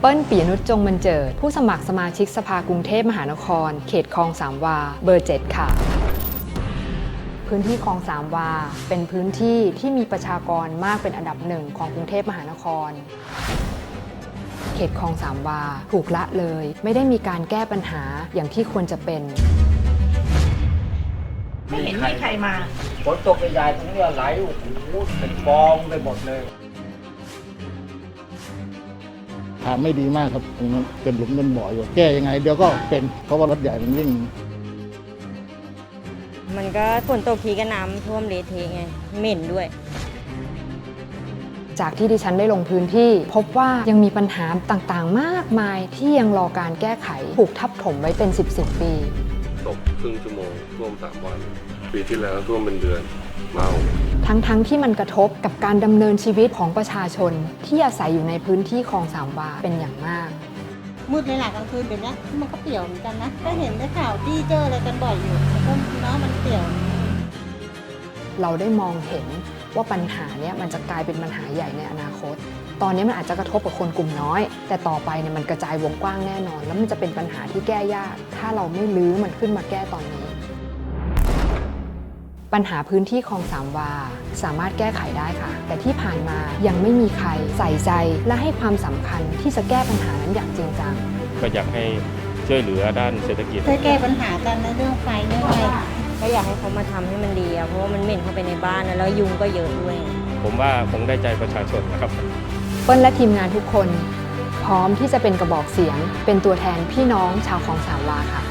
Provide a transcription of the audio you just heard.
เปิ้ลปียนุชจงบรรเจิด ผู้สมัครสมาชิกสภากรุงเทพมหานคร เขตคลองสามวา เบอร์ 7 ค่ะ พื้นที่คลองสามวา เป็นพื้นที่ที่มีประชากรมากเป็นอันดับหนึ่งของกรุงเทพมหานคร เขตคลองสามวา ถูกละเลย ไม่ได้มีการแก้ปัญหาอย่างที่ควรจะเป็น ไม่เห็นมีใครมา ฝนตกใหญ่ๆตรงเนี้ยไหลโอ้โหเป็นฟองไปหมดเลย ทางไม่ดีมากครับตรงนั้นเป็นหลุมเป็นบ่ออยู่แก้ยังไง เดี๋ยวก็เป็นเพราะว่ารถใหญ่มันวิ่งมันก็ฝนตกทีก็น้ำท่วมเละเทะไงเหม็นด้วย จากที่ดิฉันได้ลงพื้นที่ พบว่ายังมีปัญหาต่างๆ มากมายที่ยังรอการแก้ไขถูกทับถมไว้เป็น 10 10ปี ตกครึ่งชั่วโมงท่วมสามวัน ปีที่แล้วท่วมเป็นเดือนเมาทั้งๆทที่มันกระทบกับการดำเนินชีวิตของประชาชน ที่อาศัยอยู่ในพื้นที่คลองสามวาเป็นอย่างมาก มืดเลยหลักกลางคืนเดี๋ยวนี้มันก็เปลี่ยวเหมือนกันนะ ก็เห็นได้ข่าวที่เจออะไรกันบ่อยอยู่แต่ก็เนาะมันเปลี่ยว เราได้มองเห็นว่าปัญหาเนี้ยมันจะกลายเป็นปัญหาใหญ่ในอนาคต ตอนนี้มันอาจจะกระทบกับคนกลุ่มน้อย แต่ต่อไปเนี่ยมันกระจายวงกว้างแน่นอน แล้วมันจะเป็นปัญหาที่แก้ยาก ถ้าเราไม่ลื้อมันขึ้นมาแก้ตอนนี้ ปัญหาพื้นที่คลองสามวา สามารถแก้ไขได้ค่ะ แต่ที่ผ่านมายังไม่มีใครใส่ใจและให้ความสำคัญที่จะแก้ปัญหานั้นอย่างจริงจังก็อยากให้ช่วยเหลือด้านเศรษฐกิจ ช่วยแก้ปัญหากันในเรื่องไฟเรื่องอะไร ก็อยากให้เขามาทำให้มันดีอะเพราะว่ามันเหม็นเข้าไปในบ้านนะแล้วยุงก็เยอะด้วย ผมว่าคงได้ใจประชาชนนะครับเปิ้ลและทีมงานทุกคน พร้อมที่จะเป็นกระบอกเสียง เป็นตัวแทนพี่น้องชาวคลองสามวาค่ะ